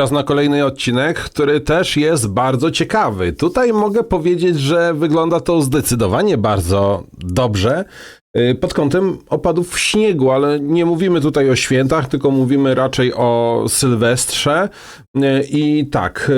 Czas na kolejny odcinek, który też jest bardzo ciekawy. Tutaj mogę powiedzieć, że wygląda to zdecydowanie bardzo dobrze y, pod kątem opadów śniegu, ale nie mówimy tutaj o świętach, tylko mówimy raczej o Sylwestrze. Y, I tak,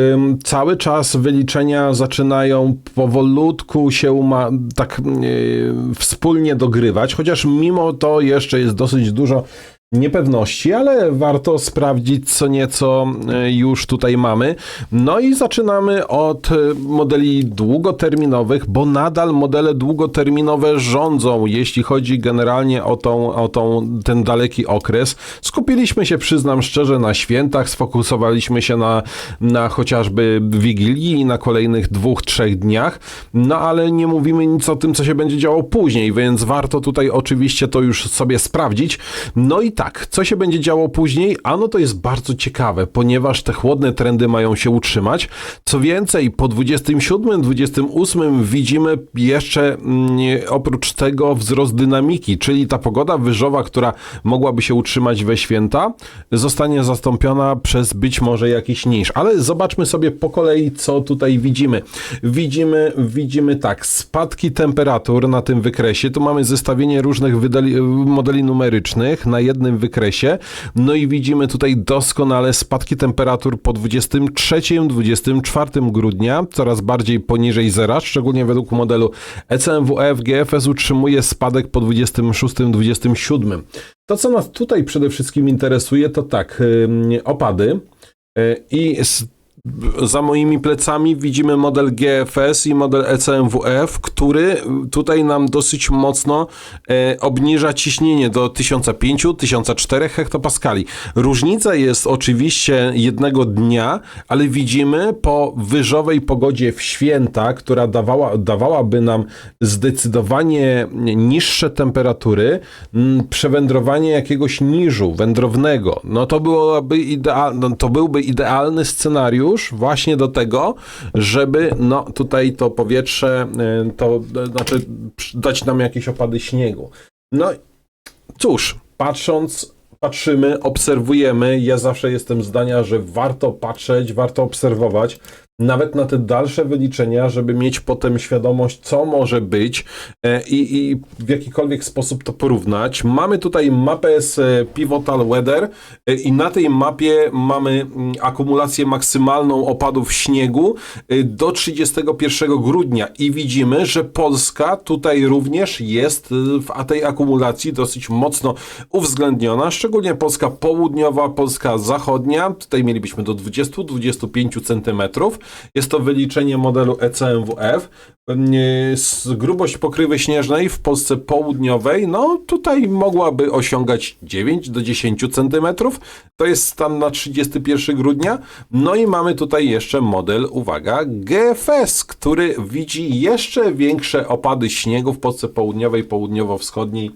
cały czas wyliczenia zaczynają powolutku się tak y, wspólnie dogrywać, chociaż mimo to jeszcze jest dosyć dużo niepewności, ale warto sprawdzić co nieco e, już tutaj mamy. No i zaczynamy od e, modeli długoterminowych, bo nadal modele długoterminowe rządzą, jeśli chodzi generalnie o, tą, o tą, ten daleki okres. Skupiliśmy się, przyznam szczerze, na świętach, sfokusowaliśmy się na, na chociażby Wigilii i na kolejnych dwóch, trzech dniach, no ale nie mówimy nic o tym, co się będzie działo później, więc warto tutaj oczywiście to już sobie sprawdzić. No i tak, co się będzie działo później? Ano to jest bardzo ciekawe, ponieważ te chłodne trendy mają się utrzymać. Co więcej, po 27, 28 widzimy jeszcze mm, oprócz tego wzrost dynamiki, czyli ta pogoda wyżowa, która mogłaby się utrzymać we święta, zostanie zastąpiona przez być może jakiś niż. Ale zobaczmy sobie po kolei, co tutaj widzimy. Widzimy, widzimy tak, spadki temperatur na tym wykresie. Tu mamy zestawienie różnych modeli numerycznych na jednym wykresie. No i widzimy tutaj doskonale spadki temperatur po 23-24 grudnia, coraz bardziej poniżej zera, szczególnie według modelu E ECMWF GFS utrzymuje spadek po 26-27. To, co nas tutaj przede wszystkim interesuje, to tak, opady y, i za moimi plecami widzimy model GFS i model ECMWF, który tutaj nam dosyć mocno e, obniża ciśnienie do 1500-1004 hektopaskali. Różnica jest oczywiście jednego dnia, ale widzimy po wyżowej pogodzie w święta, która dawała, dawałaby nam zdecydowanie niższe temperatury, m, przewędrowanie jakiegoś niżu wędrownego. No to byłoby ideal, no to byłby idealny scenariusz właśnie do tego, żeby no tutaj to powietrze, y, to y, znaczy dać nam jakieś opady śniegu. No cóż, patrząc, patrzymy, obserwujemy. Ja zawsze jestem zdania, że warto patrzeć, warto obserwować, nawet na te dalsze wyliczenia, żeby mieć potem świadomość, co może być e, i, i w jakikolwiek sposób to porównać. Mamy tutaj mapę z e, Pivotal Weather e, i na tej mapie mamy mm, akumulację maksymalną opadów śniegu do 31 grudnia i widzimy, że Polska tutaj również jest w tej akumulacji dosyć mocno uwzględniona, szczególnie Polska południowa, Polska zachodnia. Tutaj mielibyśmy do 20-25 cm. Jest to wyliczenie modelu ECMWF. Grubość pokrywy śnieżnej w Polsce południowej, no tutaj mogłaby osiągać 9 do 10 cm. To jest stan na 31 grudnia. No i mamy tutaj jeszcze model, uwaga, GFS, który widzi jeszcze większe opady śniegu w Polsce południowej, południowo-wschodniej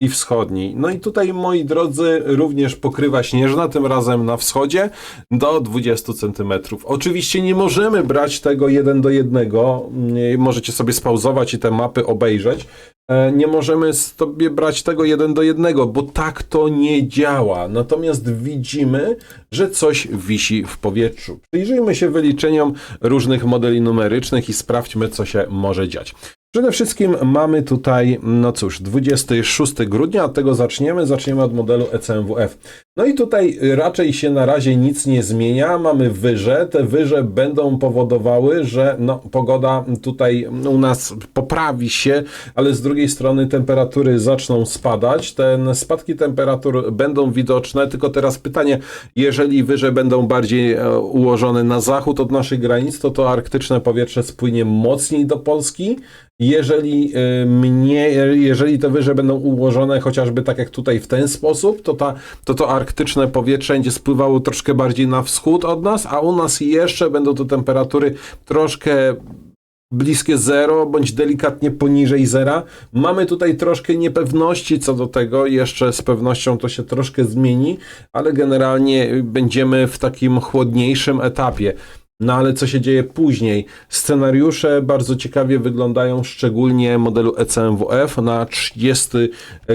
i wschodniej. No i tutaj, moi drodzy, również pokrywa śnieżna, tym razem na wschodzie, do 20 cm. Oczywiście nie możemy brać tego jeden do jednego. Nie- Możecie sobie spauzować i te mapy obejrzeć. E, Nie możemy sobie brać tego jeden do jednego, bo tak to nie działa. Natomiast widzimy, że coś wisi w powietrzu. Przyjrzyjmy się wyliczeniom różnych modeli numerycznych i sprawdźmy, co się może dziać. Przede wszystkim mamy tutaj, no cóż, 26 grudnia, od tego zaczniemy. Zaczniemy od modelu ECMWF. No i tutaj raczej się na razie nic nie zmienia. Mamy wyże. Te wyże będą powodowały, że no, pogoda tutaj u nas poprawi się, ale z drugiej strony temperatury zaczną spadać. Te spadki temperatur będą widoczne, tylko teraz pytanie, jeżeli wyże będą bardziej e, ułożone na zachód od naszych granic, to to arktyczne powietrze spłynie mocniej do Polski. Jeżeli y, mnie, jeżeli te wyże będą ułożone chociażby tak jak tutaj w ten sposób, to, ta, to to arktyczne powietrze będzie spływało troszkę bardziej na wschód od nas, a u nas jeszcze będą to temperatury troszkę bliskie zero, bądź delikatnie poniżej zera. Mamy tutaj troszkę niepewności co do tego, jeszcze z pewnością to się troszkę zmieni, ale generalnie będziemy w takim chłodniejszym etapie. No ale co się dzieje później? Scenariusze bardzo ciekawie wyglądają, szczególnie modelu ECMWF na 30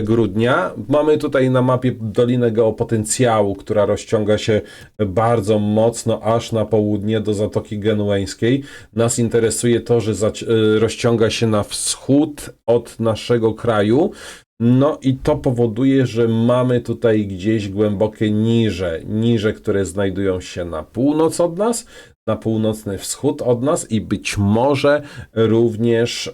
grudnia. Mamy tutaj na mapie Dolinę Geopotencjału, która rozciąga się bardzo mocno aż na południe do Zatoki Genueńskiej. Nas interesuje to, że y, rozciąga się na wschód od naszego kraju. No i to powoduje, że mamy tutaj gdzieś głębokie niże, niże, które znajdują się na północ od nas, na północny wschód od nas i być może również e,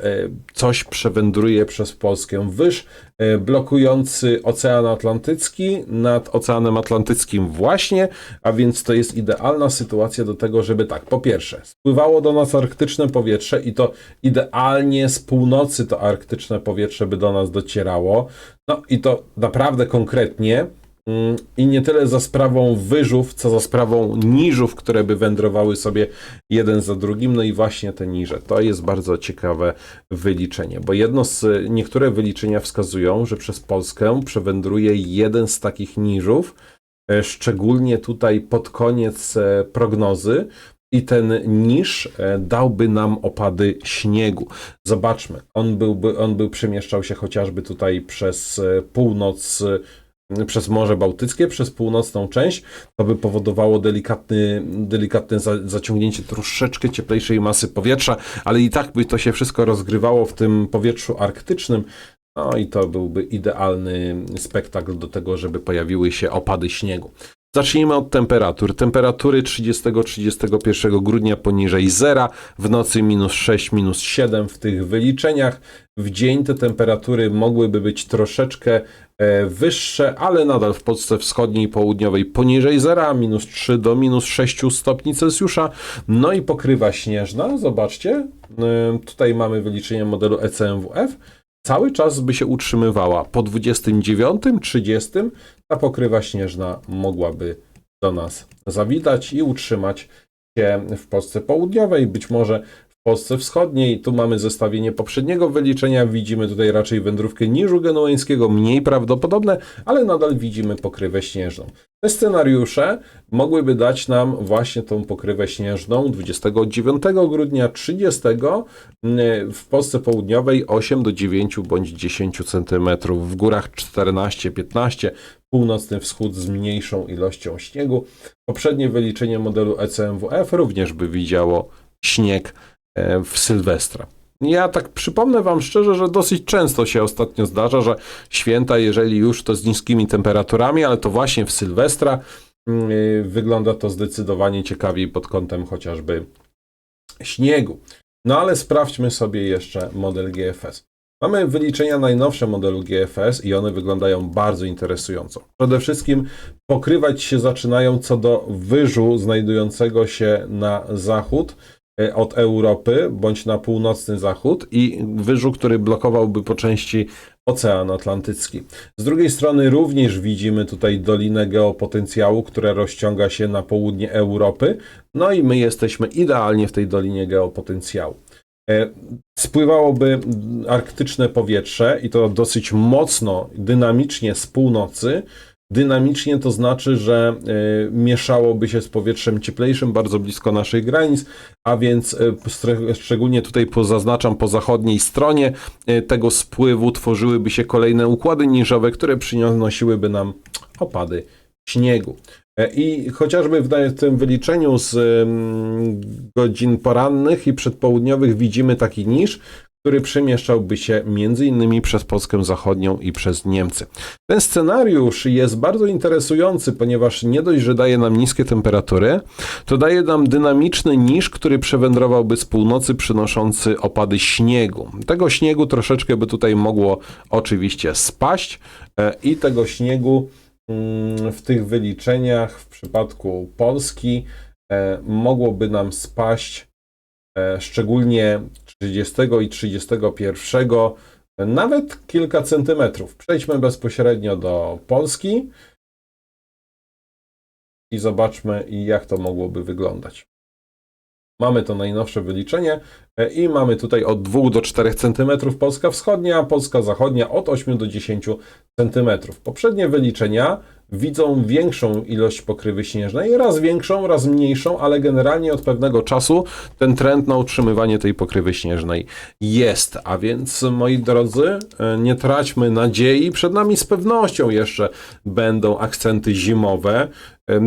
coś przewędruje przez Polskę wyż, e, blokujący Ocean Atlantycki nad Oceanem Atlantyckim właśnie, a więc to jest idealna sytuacja do tego, żeby tak, po pierwsze, spływało do nas arktyczne powietrze i to idealnie z północy to arktyczne powietrze by do nas docierało, no i to naprawdę konkretnie, I nie tyle za sprawą wyżów, co za sprawą niżów, które by wędrowały sobie jeden za drugim. No i właśnie te niże. To jest bardzo ciekawe wyliczenie, bo jedno z niektóre wyliczenia wskazują, że przez Polskę przewędruje jeden z takich niżów, e, szczególnie tutaj pod koniec e, prognozy. I ten niż e, dałby nam opady śniegu. Zobaczmy, on byłby, on był przemieszczał się chociażby tutaj przez północ przez Morze Bałtyckie, przez północną część, to by powodowało delikatny, delikatne za, zaciągnięcie troszeczkę cieplejszej masy powietrza, ale i tak by to się wszystko rozgrywało w tym powietrzu arktycznym. No i to byłby idealny spektakl do tego, żeby pojawiły się opady śniegu. Zacznijmy od temperatur. Temperatury 30-31 grudnia poniżej zera, w nocy minus 6, minus 7 w tych wyliczeniach. W dzień te temperatury mogłyby być troszeczkę e, wyższe, ale nadal w Polsce wschodniej i południowej poniżej zera, minus 3 do minus 6 stopni Celsjusza. No i pokrywa śnieżna, zobaczcie, e, tutaj mamy wyliczenie modelu ECMWF. Cały czas by się utrzymywała. Po 29, 30 ta pokrywa śnieżna mogłaby do nas zawitać i utrzymać się w Polsce południowej, być może Polsce wschodniej. Tu mamy zestawienie poprzedniego wyliczenia. Widzimy tutaj raczej wędrówkę niżu genueńskiego, mniej prawdopodobne, ale nadal widzimy pokrywę śnieżną. Te scenariusze mogłyby dać nam właśnie tą pokrywę śnieżną 29 grudnia, 30 w Polsce południowej 8 do 9 bądź 10 cm, w górach 14-15 północny wschód z mniejszą ilością śniegu. Poprzednie wyliczenie modelu ECMWF również by widziało śnieg w Sylwestra. Ja tak przypomnę Wam szczerze, że dosyć często się ostatnio zdarza, że święta, jeżeli już to z niskimi temperaturami, ale to właśnie w Sylwestra mm, y, wygląda to zdecydowanie ciekawiej pod kątem chociażby śniegu. No ale sprawdźmy sobie jeszcze model GFS. Mamy wyliczenia najnowsze modelu GFS i one wyglądają bardzo interesująco. Przede wszystkim pokrywać się zaczynają co do wyżu znajdującego się na zachód e, od Europy bądź na północny zachód i wyżu, który blokowałby po części Ocean Atlantycki. Z drugiej strony również widzimy tutaj dolinę geopotencjału, która rozciąga się na południe Europy. No i my jesteśmy idealnie w tej dolinie geopotencjału. E, Spływałoby arktyczne powietrze i to dosyć mocno, dynamicznie z północy. Dynamicznie to znaczy, że e, mieszałoby się z powietrzem cieplejszym bardzo blisko naszych granic, a więc e, szczególnie tutaj zaznaczam po zachodniej stronie e, tego spływu tworzyłyby się kolejne układy niżowe, które przynosiłyby nam opady śniegu. I chociażby w tym wyliczeniu z em, godzin porannych i przedpołudniowych widzimy taki niż, który przemieszczałby się innymi przez Polskę Zachodnią i przez Niemcy. Ten scenariusz jest bardzo interesujący, ponieważ nie dość, że daje nam niskie temperatury, to daje nam dynamiczny niż, który przewędrowałby z północy, przynoszący opady śniegu. Tego śniegu troszeczkę by tutaj mogło oczywiście spaść e, i tego śniegu mm, w tych wyliczeniach w przypadku Polski e, mogłoby nam spaść szczególnie 30 i 31 e, nawet kilka centymetrów. Przejdźmy bezpośrednio do Polski i zobaczmy, jak to mogłoby wyglądać. Mamy to najnowsze wyliczenie e, i mamy tutaj od 2 do 4 cm Polska Wschodnia, Polska Zachodnia od 8 do 10 cm. Poprzednie wyliczenia widzą większą ilość pokrywy śnieżnej, raz większą, raz mniejszą, ale generalnie od pewnego czasu ten trend na utrzymywanie tej pokrywy śnieżnej jest. A więc, moi drodzy, e, nie traćmy nadziei. Przed nami z pewnością jeszcze będą akcenty zimowe.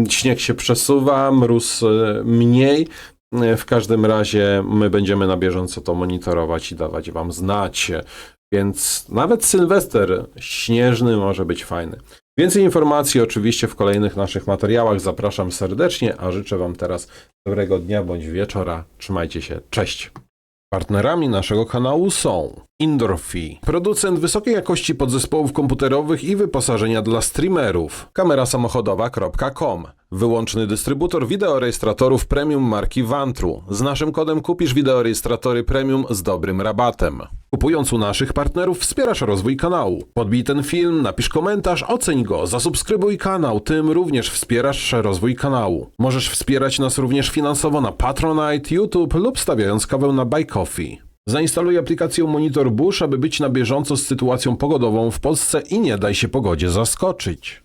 Śnieg się przesuwa, mróz e, mniej. E, W każdym razie my będziemy na bieżąco to monitorować i dawać Wam znać. Więc nawet Sylwester śnieżny może być fajny. Więcej informacji oczywiście w kolejnych naszych materiałach. Zapraszam serdecznie, a życzę Wam teraz dobrego dnia bądź wieczora. Trzymajcie się. Cześć. Partnerami naszego kanału są Indorfi, producent wysokiej jakości podzespołów komputerowych i wyposażenia dla streamerów, kamerasamochodowa.com, wyłączny dystrybutor wideorejestratorów premium marki Vantru. Z naszym kodem kupisz wideorejestratory premium z dobrym rabatem. Kupując u naszych partnerów wspierasz rozwój kanału. Podbij ten film, napisz komentarz, oceń go, zasubskrybuj kanał, tym również wspierasz rozwój kanału. Możesz wspierać nas również finansowo na Patronite, YouTube lub stawiając kawę na Buy Coffee. Zainstaluj aplikację Monitor Bush, aby być na bieżąco z sytuacją pogodową w Polsce i nie daj się pogodzie zaskoczyć.